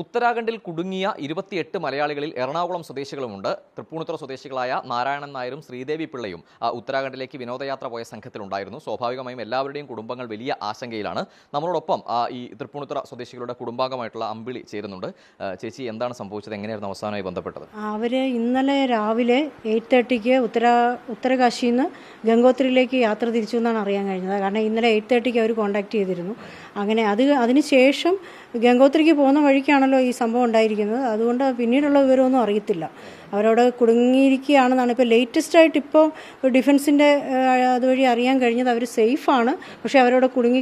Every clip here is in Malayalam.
ഉത്തരാഖണ്ഡിൽ കുടുങ്ങിയ ഇരുപത്തിയെട്ട് മലയാളികളിൽ എറണാകുളം സ്വദേശികളുമുണ്ട്. തൃപ്പൂണിത്തുറ സ്വദേശികളായ നാരായണൻ നായരും ശ്രീദേവി പിള്ളയും ഉത്തരാഖണ്ഡിലേക്ക് വിനോദയാത്ര പോയ സംഘത്തിലുണ്ടായിരുന്നു. സ്വാഭാവികമായും എല്ലാവരുടെയും കുടുംബങ്ങൾ വലിയ ആശങ്കയിലാണ്. നമ്മളോടൊപ്പം ഈ തൃപ്പൂണിത്തുറ സ്വദേശികളുടെ കുടുംബാംഗമായിട്ടുള്ള അമ്പിളി ചേരുന്നുണ്ട്. ചേച്ചി എന്താണ് സംഭവിച്ചത്? എങ്ങനെയായിരുന്നു അവസാനമായി ബന്ധപ്പെട്ടത്? അവർ ഇന്നലെ രാവിലെ എയ്റ്റ് തേർട്ടിക്ക് ഉത്തരാ ഉത്തരകാശിയിൽ നിന്ന് ഗംഗോത്രിയിലേക്ക് യാത്ര തിരിച്ചു എന്നാണ് അറിയാൻ കഴിഞ്ഞത്. കാരണം ഇന്നലെ എയ്റ്റ് തേർട്ടിക്ക് അവർ കോൺടാക്ട് ചെയ്തിരുന്നു. അങ്ങനെ അത് അതിനുശേഷം ഗംഗോത്രിക്ക് പോകുന്ന വഴിക്കാണല്ലോ ഈ സംഭവം ഉണ്ടായിരിക്കുന്നത്. അതുകൊണ്ട് പിന്നീടുള്ള വിവരമൊന്നും അറിയത്തില്ല. അവരവിടെ കുടുങ്ങിയിരിക്കുകയാണെന്നാണ് ഇപ്പോൾ ലേറ്റസ്റ്റ് ആയിട്ട് ഇപ്പോൾ ഡിഫൻസിന്റെ അതുവഴി അറിയാൻ കഴിഞ്ഞത് അവർ സേഫാണ്. പക്ഷേ അവരവിടെ കുടുങ്ങി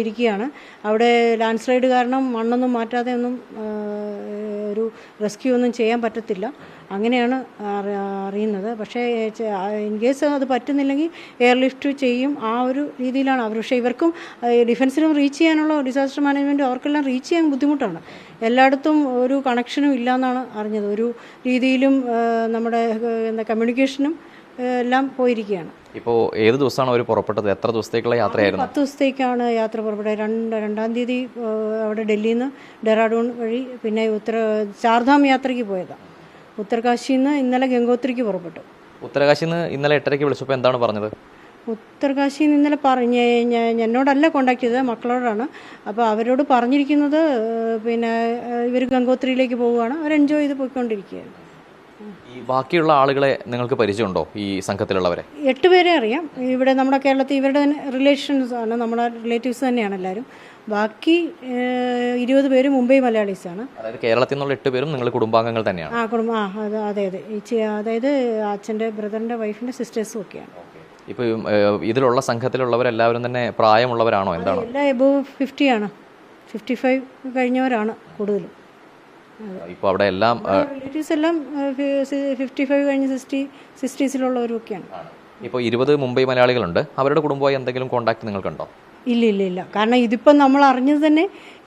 ഇരിക്കുകയാണ്. അവിടെ ലാൻഡ് സ്ലൈഡ് കാരണം മണ്ണൊന്നും മാറ്റാതെ ഒന്നും ഒരു റെസ്ക്യൂ ഒന്നും ചെയ്യാൻ പറ്റത്തില്ല. അങ്ങനെയാണ് അറിയുന്നത്. പക്ഷേ ഇൻ കേസ് അത് പറ്റുന്നില്ലെങ്കിൽ എയർലിഫ്റ്റ് ചെയ്യും. ആ ഒരു രീതിയിലാണ്. അവർ പക്ഷേ ഇവർക്കും ഡിഫൻസിനും റീച്ച് ചെയ്യാനുള്ള ഡിസാസ്റ്റർ മാനേജ്മെന്റും അവർക്കെല്ലാം റീച്ച് ചെയ്യാൻ ബുദ്ധിമുട്ടാണ്. എല്ലായിടത്തും ഒരു കണക്ഷനും ഇല്ല എന്നാണ് അറിഞ്ഞത്. ഒരു രീതിയിലും നമ്മുടെ എന്താ കമ്മ്യൂണിക്കേഷനും എല്ലാം പോയിരിക്കുകയാണ്. ഇപ്പോൾ ഏത് ദിവസമാണ് അവർ പുറപ്പെട്ടത്? എത്ര ദിവസത്തേക്കുള്ള യാത്രയായിരുന്നു? പത്ത് ദിവസത്തേക്കാണ് യാത്ര പുറപ്പെട്ടത്. രണ്ട് രണ്ടാം തീയതി അവിടെ ഡൽഹിയിൽ നിന്ന് ഡെറാഡൂൺ വഴി പിന്നെ ഉത്തര ചാർധാം യാത്രയ്ക്ക് പോയതാണ് ഉത്തർകാശിയിൽ നിന്ന് ഇന്നലെ ഗംഗോത്രിക്ക് പുറപ്പെട്ടു. ഉത്തരകാശിയിൽ നിന്ന് ഇന്നലെ എട്ടരയ്ക്ക് വിളിച്ചപ്പോൾ എന്താണ് പറഞ്ഞത്? ഉത്തർകാശിയിൽ നിന്ന് ഇന്നലെ പറഞ്ഞ എന്നോടല്ല കോണ്ടാക്ട് ചെയ്തത് മക്കളോടാണ്. അപ്പോൾ അവരോട് പറഞ്ഞിരിക്കുന്നത് പിന്നെ ഇവർ ഗംഗോത്രിയിലേക്ക് പോവുകയാണ്. അവർ എൻജോയ് ചെയ്ത് പോയിക്കൊണ്ടിരിക്കുകയാണ്. ഈ ബാക്കിയുള്ള ആളുകളെ നിങ്ങൾക്ക് പരിചയമുണ്ടോ ഈ സംഘത്തിലുള്ളവരെ? എട്ട് പേരെ അറിയാം. ഇവിടെ നമ്മുടെ കേരളത്തിൽ ഇവരുടെ തന്നെ റിലേഷൻസ് ആണ് നമ്മുടെ റിലേറ്റീവ്സ് തന്നെയാണ് എല്ലാവരും. ബാക്കി ഇരുപത് പേര് മുംബൈ മലയാളീസ് അതായത് കേരളത്തിൽ നിന്നുള്ള എട്ട് പേരും നിങ്ങൾ കുടുംബാംഗങ്ങൾ തന്നെയാണ്. ആ കുടുംബം ആ അത് അതെ അതെ. അതായത് അച്ഛന്റെ ബ്രദറിന്റെ വൈഫിന്റെ സിസ്റ്റേഴ്സും ഒക്കെയാണ്. ഇപ്പോൾ ഇതിലുള്ള സംഘത്തിലുള്ളവരെല്ലാവരും തന്നെ പ്രായമുള്ളവരാണോ എന്താണ്? എല്ലാം എബോവ് ഫിഫ്റ്റി ആണ്. ഫിഫ്റ്റി ഫൈവ് കഴിഞ്ഞവരാണ് കൂടുതലും. ഇപ്പോൾ അവിടെ എല്ലാം റിലേറ്റീവ്സ് എല്ലാം ഫിഫ്റ്റി ഫൈവ് കഴിഞ്ഞ് സിക്സ്റ്റി സിക്സ്റ്റീസിലുള്ളവരും ഒക്കെയാണ് ഇപ്പോൾ ഇരുപത് മുംബൈ മലയാളികളുണ്ട്. അവരുടെ കുടുംബമായി എന്തെങ്കിലും കോൺടാക്ട് നിങ്ങൾക്കുണ്ടോ? ഇല്ല ഇല്ല ഇല്ല. കാരണം ഇതിപ്പം നമ്മൾ അറിഞ്ഞത് തന്നെ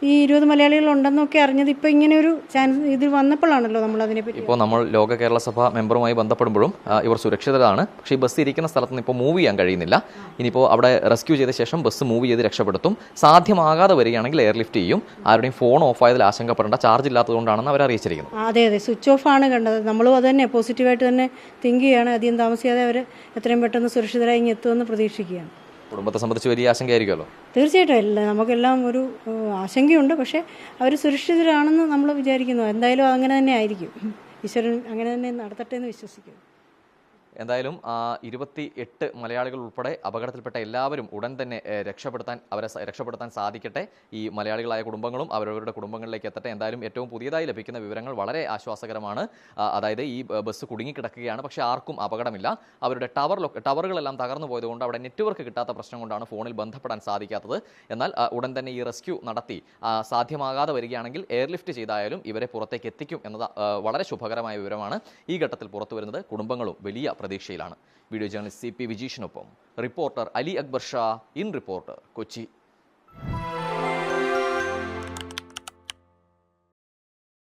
ഈ ഇരുപത് മലയാളികൾ ഉണ്ടെന്നൊക്കെ അറിഞ്ഞത് ഇപ്പം ഇങ്ങനെ ഒരു ചാൻസ് ഇത് വന്നപ്പോഴാണല്ലോ നമ്മൾ അതിനെ പറ്റി ഇപ്പോൾ നമ്മൾ ലോക കേരള സഭ മെമ്പറുമായി ബന്ധപ്പെടുമ്പോഴും ഇവർ സുരക്ഷിതരാണ്. പക്ഷേ ഈ ബസ് ഇരിക്കുന്ന സ്ഥലത്ത് നിന്ന് ഇപ്പോൾ മൂവ് ചെയ്യാൻ കഴിയുന്നില്ല. ഇനിയിപ്പോൾ അവിടെ റെസ്ക്യൂ ചെയ്ത ശേഷം ബസ് മൂവ് ചെയ്ത് രക്ഷപ്പെടുത്തും. സാധ്യമാകാതെ വരികയാണെങ്കിൽ എയർലിഫ്റ്റ് ചെയ്യും. ആരുടെയും ഫോൺ ഓഫ് ആയതിൽ ആശങ്കപ്പെടേണ്ട ചാർജ് ഇല്ലാത്തതുകൊണ്ടാണെന്ന് അവർ അറിയിച്ചിരിക്കുന്നത് അതെ അതെ. സ്വിച്ച് ഓഫ് ആണ് കണ്ടത്. നമ്മളും അത് തന്നെ പോസിറ്റീവായിട്ട് തന്നെ തിങ്ക് ചെയ്യുകയാണ് അധികം താമസിയാതെ അവർ എത്രയും പെട്ടെന്ന് സുരക്ഷിതരായി ഇങ്ങെത്തുമെന്ന് പ്രതീക്ഷിക്കുകയാണ്. കുടുംബത്തെ സംബന്ധിച്ച് വലിയ ആശങ്കയായിരിക്കുമല്ലോ? തീർച്ചയായിട്ടും അല്ല നമുക്കെല്ലാം ഒരു ആശങ്കയുണ്ട്. പക്ഷേ അവർ സുരക്ഷിതരാണെന്ന് നമ്മൾ വിചാരിക്കുന്നു. എന്തായാലും അങ്ങനെ തന്നെ ആയിരിക്കും. ഈശ്വരൻ അങ്ങനെ തന്നെ നടത്തട്ടെ എന്ന് വിശ്വസിക്കുന്നു. എന്തായാലും ഇരുപത്തി എട്ട് മലയാളികൾ ഉൾപ്പെടെ അപകടത്തിൽപ്പെട്ട എല്ലാവരും ഉടൻ തന്നെ രക്ഷപ്പെടുത്താൻ അവരെ രക്ഷപ്പെടുത്താൻ സാധിക്കട്ടെ. ഈ മലയാളികളായ കുടുംബങ്ങളും അവരവരുടെ കുടുംബങ്ങളിലേക്ക് എത്തട്ടെ. എന്തായാലും ഏറ്റവും പുതിയതായി ലഭിക്കുന്ന വിവരങ്ങൾ വളരെ ആശ്വാസകരമാണ്. അതായത് ഈ ബസ് കുടുങ്ങിക്കിടക്കുകയാണ്. പക്ഷേ ആർക്കും അപകടമില്ല. അവരുടെ ടവർ ടവറുകളെല്ലാം തകർന്നു പോയതുകൊണ്ട് അവിടെ നെറ്റ്വർക്ക് കിട്ടാത്ത പ്രശ്നം കൊണ്ടാണ് ഫോണിൽ ബന്ധപ്പെടാൻ സാധിക്കാത്തത്. എന്നാൽ ഉടൻ തന്നെ ഈ റെസ്ക്യൂ നടത്തി സാധ്യമാകാതെ വരികയാണെങ്കിൽ എയർലിഫ്റ്റ് ചെയ്തായാലും ഇവരെ പുറത്തേക്ക് എത്തിക്കും എന്നത് വളരെ ശുഭകരമായ വിവരമാണ് ഈ ഘട്ടത്തിൽ പുറത്തു വരുന്നത് കുടുംബങ്ങളും വലിയ പ്രതീക്ഷയിലാണ്. Video journalist C P വിജീഷിനൊപ്പം reporter Ali Akbar Shah in reporter Kochi.